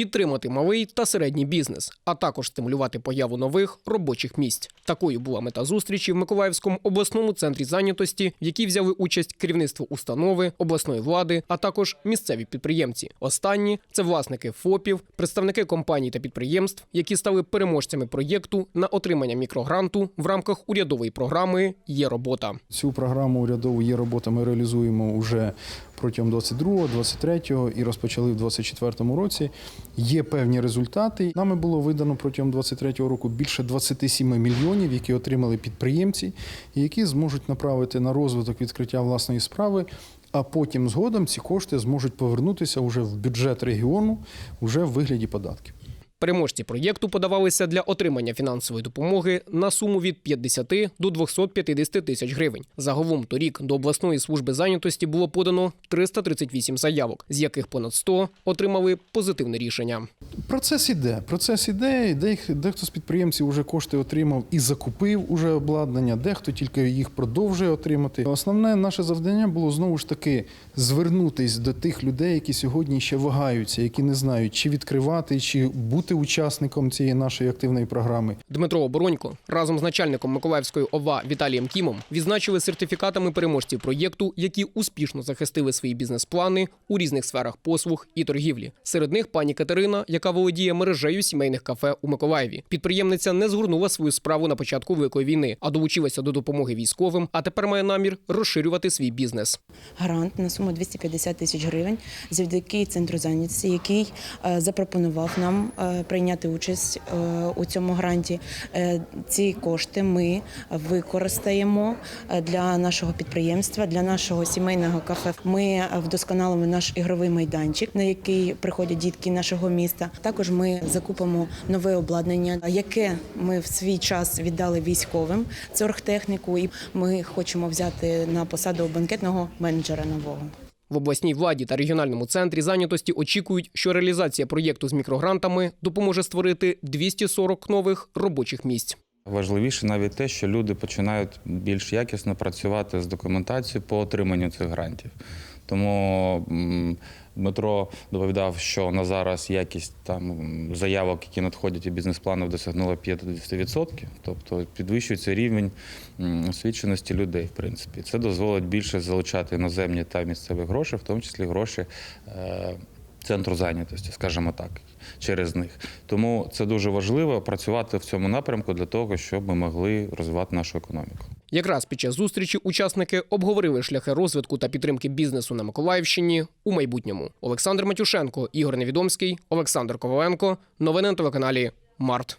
підтримати малий та середній бізнес, а також стимулювати появу нових робочих місць. Такою була мета зустрічі в Миколаївському обласному центрі зайнятості, в якій взяли участь керівництво установи, обласної влади, а також місцеві підприємці. Останні це власники ФОПів, представники компаній та підприємств, які стали переможцями проєкту на отримання мікрогранту в рамках урядової програми Є робота. Цю програму урядову є робота. Ми реалізуємо вже протягом 22-го, 23-го і розпочали в 24-му році. Є певні результати. Нами було видано протягом 23-го року більше 27 мільйонів, які отримали підприємці, які зможуть направити на розвиток відкриття власної справи. А потім згодом ці кошти зможуть повернутися вже в бюджет регіону, вже в вигляді податків. Переможці проєкту подавалися для отримання фінансової допомоги на суму від 50 до 250 тисяч гривень. Загалом торік до обласної служби зайнятості було подано 338 заявок, з яких понад 100 отримали позитивне рішення. Процес іде. Процес іде. Дех- Дехто з підприємців вже кошти отримав і закупив уже обладнання, дехто тільки їх продовжує отримати. Основне наше завдання було знову ж таки звернутись до тих людей, які сьогодні ще вагаються, які не знають, чи відкривати, чи бути учасником цієї нашої активної програми. Дмитро Оборонько разом з начальником Миколаївської ОВА Віталієм Кімом відзначили сертифікатами переможців проєкту, які успішно захистили свої бізнес-плани у різних сферах послуг і торгівлі. Серед них пані Катерина, яка володіє мережею сімейних кафе у Миколаєві. Підприємниця не згорнула свою справу на початку великої війни, а долучилася до допомоги військовим. А тепер має намір розширювати свій бізнес. грант на суму 250 тисяч гривень завдяки центру зайнятості, який е, запропонував нам е, прийняти участь е, у цьому гранті. Е, Ці кошти ми використаємо е, для нашого підприємства, для нашого сімейного кафе. Ми вдосконалимо наш ігровий майданчик, на який приходять дітки нашого міста. Також ми закупимо нове обладнання, яке ми в свій час віддали військовим. Це оргтехніку, і ми хочемо взяти на посаду банкетного менеджера нового. В обласній владі та регіональному центрі зайнятості очікують, що реалізація проєкту з мікрогрантами допоможе створити 240 нових робочих місць. Важливіше навіть те, що люди починають більш якісно працювати з документацією по отриманню цих грантів. Тому Дмитро доповідав, що на зараз якість там заявок, які надходять у бізнес-планів, досягнула 50%. Тобто підвищується рівень освіченості людей, в принципі. Це дозволить більше залучати іноземні та місцеві гроші, в тому числі гроші. Е, Центру зайнятості, скажімо так, через них. Тому це дуже важливо працювати в цьому напрямку для того, щоб ми могли розвивати нашу економіку. Якраз під час зустрічі учасники обговорили шляхи розвитку та підтримки бізнесу на Миколаївщині у майбутньому. Олександр Матюшенко, Ігор Невідомський, Олександр Коваленко. Новини на телеканалі Март.